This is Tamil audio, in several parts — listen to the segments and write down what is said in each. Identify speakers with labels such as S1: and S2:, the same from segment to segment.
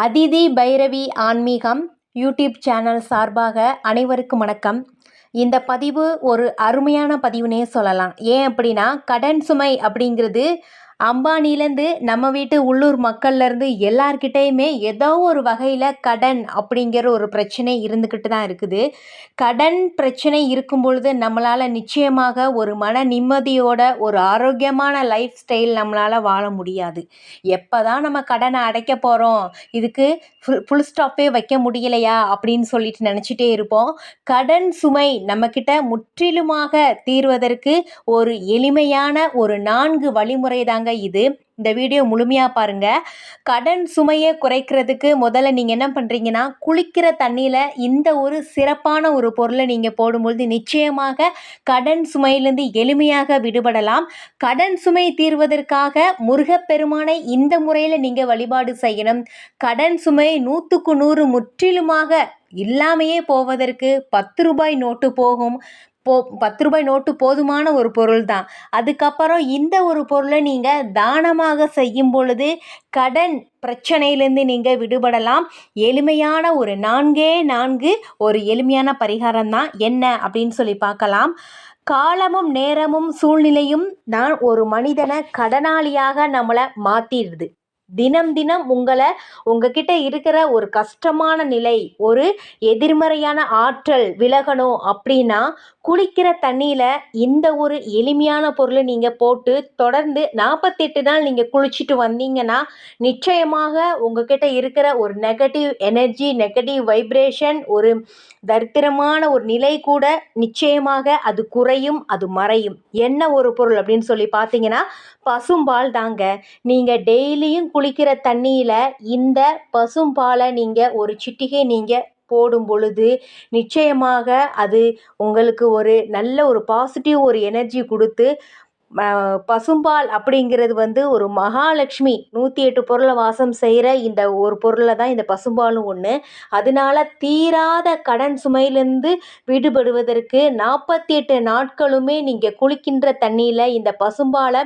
S1: அதிதி பைரவி ஆன்மீகம் யூடியூப் சேனல் சார்பாக அனைவருக்கும் வணக்கம். இந்த பதிவு ஒரு அருமையான பதிவுனே சொல்லலாம். ஏன் அப்படின்னா கடன் சுமை அப்படிங்கிறது அம்பானிலேருந்து நம்ம வீட்டு உள்ளூர் மக்கள்லேருந்து எல்லார்கிட்டேயுமே ஏதோ ஒரு வகையில் கடன் அப்படிங்கிற ஒரு பிரச்சனை இருந்துக்கிட்டு தான் இருக்குது. கடன் பிரச்சனை இருக்கும் பொழுது நம்மளால் நிச்சயமாக ஒரு மன நிம்மதியோட ஒரு ஆரோக்கியமான லைஃப் ஸ்டைல் நம்மளால் வாழ முடியாது. எப்போ தான் நம்ம கடனை அடைக்க போகிறோம் இதுக்கு ஃபுல் ஃபுல் ஸ்டாப்பே வைக்க முடியலையா அப்படின்னு சொல்லிட்டு நினச்சிட்டே இருப்போம். கடன் சுமை நம்மக்கிட்ட முற்றிலுமாக தீர்வதற்கு ஒரு எளிமையான ஒரு நான்கு வழிமுறை தாங்க இது இந்த வீடியோ முழுமையாக பாருங்கள் கடன் சுமையை குறைக்கிறதுக்கு முதல்ல நீங்கள் என்ன பண்ணுறீங்கன்னா குளிக்கிற தண்ணியில் இந்த ஒரு சிறப்பான ஒரு பொருளை நீங்கள் போடும்பொழுது நிச்சயமாக கடன் சுமையிலிருந்து எளிமையாக விடுபடலாம். கடன் சுமை தீர்வதற்காக முருகப்பெருமானை இந்த முறையில் நீங்கள் வழிபாடு செய்யணும். கடன் சுமை நூற்றுக்கு நூறு முற்றிலுமாக இல்லாமையே போவதற்கு பத்து ரூபாய் நோட்டு போகும். போ பத்து ரூபாய் நோட்டு போதுமான ஒரு பொருள் தான் அதுக்கப்புறம் இந்த ஒரு பொருளை நீங்கள் தானமாக செய்யும் பொழுது கடன் பிரச்சனையிலேருந்து நீங்கள் விடுபடலாம். எளிமையான ஒரு நான்கே நான்கு ஒரு எளிமையான பரிகாரம் தான் என்ன அப்படின்னு சொல்லி பார்க்கலாம். காலமும் நேரமும் சூழ்நிலையும் தான் ஒரு மனிதனை கடனாளியாக நம்மளை மாற்றிடுது தினம் தினம் உங்களை உங்ககிட்ட இருக்கிற ஒரு கஷ்டமான நிலை ஒரு எதிர்மறையான ஆற்றல் விலகணும் அப்படின்னா குளிக்கிற தண்ணியில் இந்த ஒரு எளிமையான பொருளை நீங்கள் போட்டு தொடர்ந்து நாற்பத்தெட்டு நாள் நீங்கள் குளிச்சுட்டு வந்தீங்கன்னா நிச்சயமாக உங்ககிட்ட இருக்கிற ஒரு நெகட்டிவ் எனர்ஜி நெகட்டிவ் வைப்ரேஷன் ஒரு தரித்திரமான ஒரு நிலை கூட நிச்சயமாக அது குறையும் அது மறையும். என்ன ஒரு பொருள் அப்படின்னு சொல்லி பார்த்தீங்கன்னா பசும்பால் தாங்க. நீங்கள் டெய்லியும் குளிக்கிற தண்ணியில் இந்த பசும்பாலை நீங்கள் ஒரு சிட்டிகை நீங்கள் போடும் பொழுது நிச்சயமாக அது உங்களுக்கு ஒரு நல்ல ஒரு பாசிட்டிவ் ஒரு எனர்ஜி கொடுத்து பசும்பால் அப்படிங்கிறது வந்து ஒரு மகாலட்சுமி நூற்றி எட்டு பொருளை வாசம் செய்கிற இந்த ஒரு பொருளை தான் இந்த பசும்பாலும் ஒன்று அதனால தீராத கடன் சுமையிலேருந்து விடுபடுவதற்கு நாற்பத்தி எட்டு நாட்களுமே நீங்கள் குளிக்கின்ற தண்ணியில் இந்த பசும்பாலை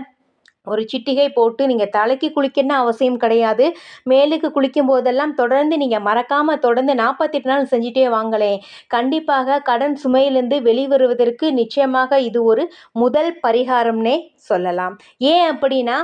S1: ஒரு சிட்டிகை போட்டு நீங்கள் தலைக்கு குளிக்கணும்னு அவசியம் கிடையாது. மேலுக்கு குளிக்கும் போதெல்லாம் தொடர்ந்து நீங்கள் மறக்காமல் தொடர்ந்து நாற்பத்தெட்டு நாள் செஞ்சுட்டே வாங்களேன் கண்டிப்பாக கடன் சுமையிலேருந்து வெளிவருவதற்கு நிச்சயமாக இது ஒரு முதல் பரிகாரம்னே சொல்லலாம். ஏன் அப்படின்னா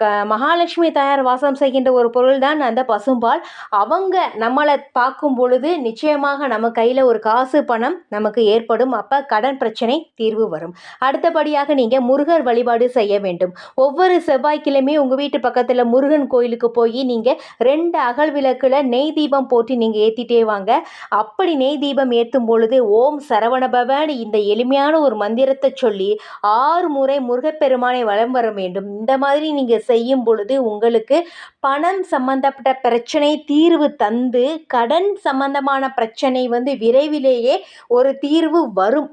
S1: க மகாலட்சுமி தாயார் வாசம் செய்கின்ற ஒரு பொருள் தான் அந்த பசும்பால். அவங்க நம்மளை பார்க்கும் பொழுது நிச்சயமாக நம்ம கையில் ஒரு காசு பணம் நமக்கு ஏற்படும். அப்போ கடன் பிரச்சனை தீர்வு வரும். அடுத்தபடியாக நீங்கள் முருகர் வழிபாடு செய்ய வேண்டும். ஒவ்வொரு செவ்வாய்க்கிழமை உங்கள் வீட்டு பக்கத்தில் முருகன் கோயிலுக்கு போய் நீங்கள் ரெண்டு அகல் விளக்கில் நெய் தீபம் போட்டு நீங்கள் ஏற்றிட்டே வாங்க. அப்படி நெய் தீபம் ஏற்றும் பொழுது ஓம் சரவணபவன் இந்த எளிமையான ஒரு மந்திரத்தை சொல்லி ஆறு முறை முருகப்பெருமானை வளம் வர வேண்டும். இந்த மாதிரி நீங்கள் செய்யும் பொழுது உங்களுக்கு பணம் சம்பந்தப்பட்ட பிரச்சனை தீர்வு தந்து கடன் சம்பந்தமான பிரச்சனை வந்து விரைவிலேயே ஒரு தீர்வு வரும்.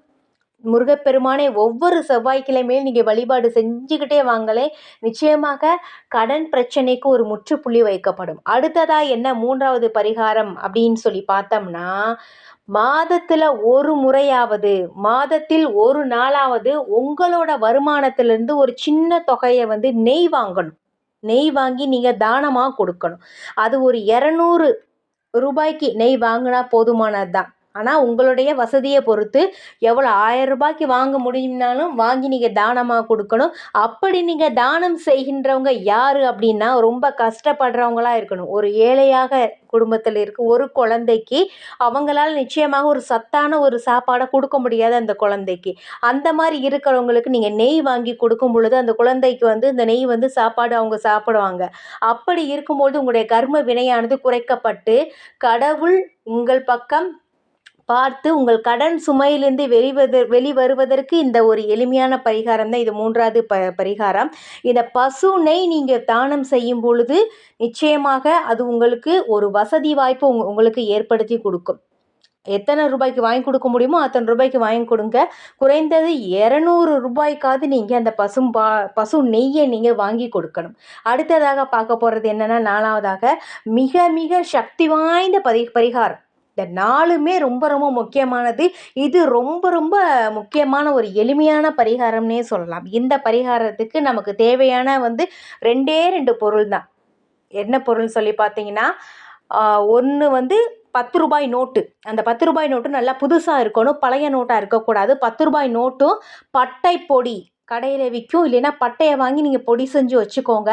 S1: முருகப்பெருமானை ஒவ்வொரு செவ்வாய்க்கிழமையும் நீங்கள் வழிபாடு செஞ்சுக்கிட்டே வாங்களே. நிச்சயமாக கடன் பிரச்சனைக்கு ஒரு முற்றுப்புள்ளி வைக்கப்படும். அடுத்ததாக என்ன? மூன்றாவது பரிகாரம் அப்படின்னு சொல்லி பார்த்தோம்னா மாதத்தில் ஒரு முறையாவது மாதத்தில் ஒரு நாளாவது உங்களோட வருமானத்திலேருந்து ஒரு சின்ன தொகையை வந்து நெய் வாங்கணும். நெய் வாங்கி நீங்கள் தானமாக கொடுக்கணும். அது ஒரு இரநூறு ரூபாய்க்கு நெய் வாங்கினா போதுமானது தான் ஆனால் உங்களுடைய வசதியை பொறுத்து எவ்வளோ ஆயிரம் ரூபாய்க்கு வாங்க முடியும்னாலும் வாங்கி நீங்கள் தானமாக கொடுக்கணும். அப்படி நீங்கள் தானம் செய்கின்றவங்க யார் அப்படின்னா ரொம்ப கஷ்டப்படுறவங்களா இருக்கணும். ஒரு ஏழையாக குடும்பத்தில் இருக்க ஒரு குழந்தைக்கு அவங்களால நிச்சயமாக ஒரு சத்தான ஒரு சாப்பாடை கொடுக்க முடியாது அந்த குழந்தைக்கு. அந்த மாதிரி இருக்கிறவங்களுக்கு நீங்கள் நெய் வாங்கி கொடுக்கும் பொழுது அந்த குழந்தைக்கு வந்து இந்த நெய் வந்து சாப்பாடு அவங்க சாப்பிடுவாங்க. அப்படி இருக்கும்பொழுது உங்களுடைய கர்ம வினையானது குறைக்கப்பட்டு கடவுள் உங்கள் பக்கம் பார்த்து உங்கள் கடன் சுமையிலிருந்து வெளிவது வெளிவருவதற்கு இந்த ஒரு எளிமையான பரிகாரம் தான் இது மூன்றாவது ப பரிகாரம். இந்த பசு நெய் நீங்கள் தானம் செய்யும் பொழுது நிச்சயமாக அது உங்களுக்கு ஒரு வசதி வாய்ப்பு உங் உங்களுக்கு ஏற்படுத்தி கொடுக்கும். எத்தனை ரூபாய்க்கு வாங்கி கொடுக்க முடியுமோ அத்தனை ரூபாய்க்கு வாங்கி கொடுங்க. குறைந்தது இரநூறு ரூபாய்க்காவது நீங்கள் அந்த பசும் பா பசு நெய்யை நீங்கள் வாங்கி கொடுக்கணும். அடுத்ததாக பார்க்க போகிறது என்னென்னா நாலாவதாக மிக மிக சக்தி வாய்ந்த பரி பரிகாரம். இந்த நாலுமே ரொம்ப ரொம்ப முக்கியமானது. இது ரொம்ப ரொம்ப முக்கியமான ஒரு எளிமையான பரிகாரம்னே சொல்லலாம். இந்த பரிகாரத்துக்கு நமக்கு தேவையான வந்து ரெண்டே ரெண்டு பொருள் தான் என்ன பொருள் சொல்லி பார்த்தீங்கன்னா ஒன்று வந்து பத்து ரூபாய் நோட்டு. அந்த பத்து ரூபாய் நோட்டு நல்லா புதுசாக இருக்கணும் பழைய நோட்டாக இருக்கக்கூடாது. பத்து ரூபாய் நோட்டும் பட்டை பொடி கடையில் விற்கும் இல்லைன்னா பட்டையை வாங்கி நீங்கள் பொடி செஞ்சு வச்சுக்கோங்க.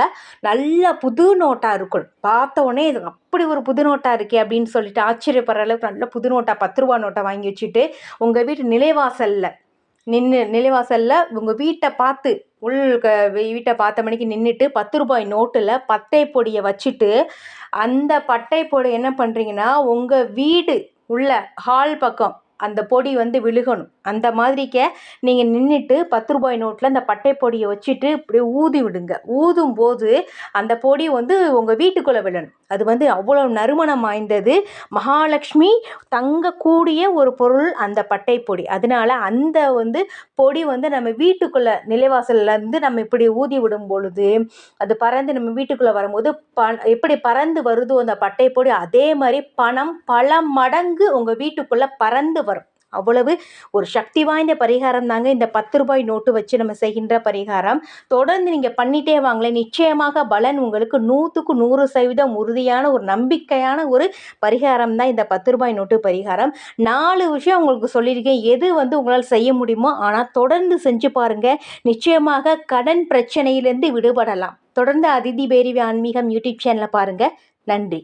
S1: நல்ல புது நோட்டாக இருக்கும். பார்த்த உடனே இது அப்படி ஒரு புது நோட்டாக இருக்கே அப்படின்னு சொல்லிட்டு ஆச்சரியப்படுற அளவுக்கு நல்ல புது நோட்டாக பத்து ரூபா நோட்டை வாங்கி வச்சுட்டு உங்கள் வீட்டு நிலைவாசலில் நின்று நிலைவாசலில் உங்கள் வீட்டை பார்த்து உள் க வீட்டை பார்த்த மணிக்கு நின்றுட்டு பத்து ரூபாய் நோட்டில் பட்டை பொடியை வச்சுட்டு அந்த பட்டை பொடி என்ன பண்ணுறீங்கன்னா உங்கள் வீடு உள்ள ஹால் பக்கம் அந்த பொடி வந்து விழுகணும். அந்த மாதிரிக்க நீங்கள் நின்றுட்டு பத்து ரூபாய் நோட்டில் அந்த பட்டை பொடியை வச்சுட்டு இப்படி ஊதி விடுங்க. ஊதும் போது அந்த பொடி வந்து உங்கள் வீட்டுக்குள்ளே விழணும். அது வந்து அவ்வளோ நறுமணம் வாய்ந்தது. மகாலட்சுமி தங்கக்கூடிய ஒரு பொருள் அந்த பட்டை பொடி. அதனால அந்த வந்து பொடி வந்து நம்ம வீட்டுக்குள்ளே நிலைவாசல்லேருந்து நம்ம இப்படி ஊதி விடும் பொழுது அது பறந்து நம்ம வீட்டுக்குள்ளே வரும்போது ப எப்படி பறந்து வருதோ அந்த பட்டை பொடி அதே மாதிரி பணம் பல மடங்கு உங்கள் வீட்டுக்குள்ளே பறந்து வரும். அவ்வளவு ஒரு சக்தி வாய்ந்த பரிகாரம் தாங்க இந்த பத்து ரூபாய் நோட்டு வச்சு நம்ம செய்கின்ற பரிகாரம். தொடர்ந்து நீங்கள் பண்ணிட்டே வாங்களேன். நிச்சயமாக பலன் உங்களுக்கு நூற்றுக்கு நூறு சதவீதம் உறுதியான ஒரு நம்பிக்கையான ஒரு பரிகாரம் தான் இந்த பத்து ரூபாய் நோட்டு பரிகாரம். நாலு விஷயம் உங்களுக்கு சொல்லியிருக்கேன். எது வந்து உங்களால் செய்ய முடியுமோ ஆனால் தொடர்ந்து செஞ்சு பாருங்கள் நிச்சயமாக கடன் பிரச்சனையிலேருந்து விடுபடலாம். தொடர்ந்து அதிதி பேரிவி ஆன்மீகம் யூடியூப் சேனலை பாருங்கள் நன்றி.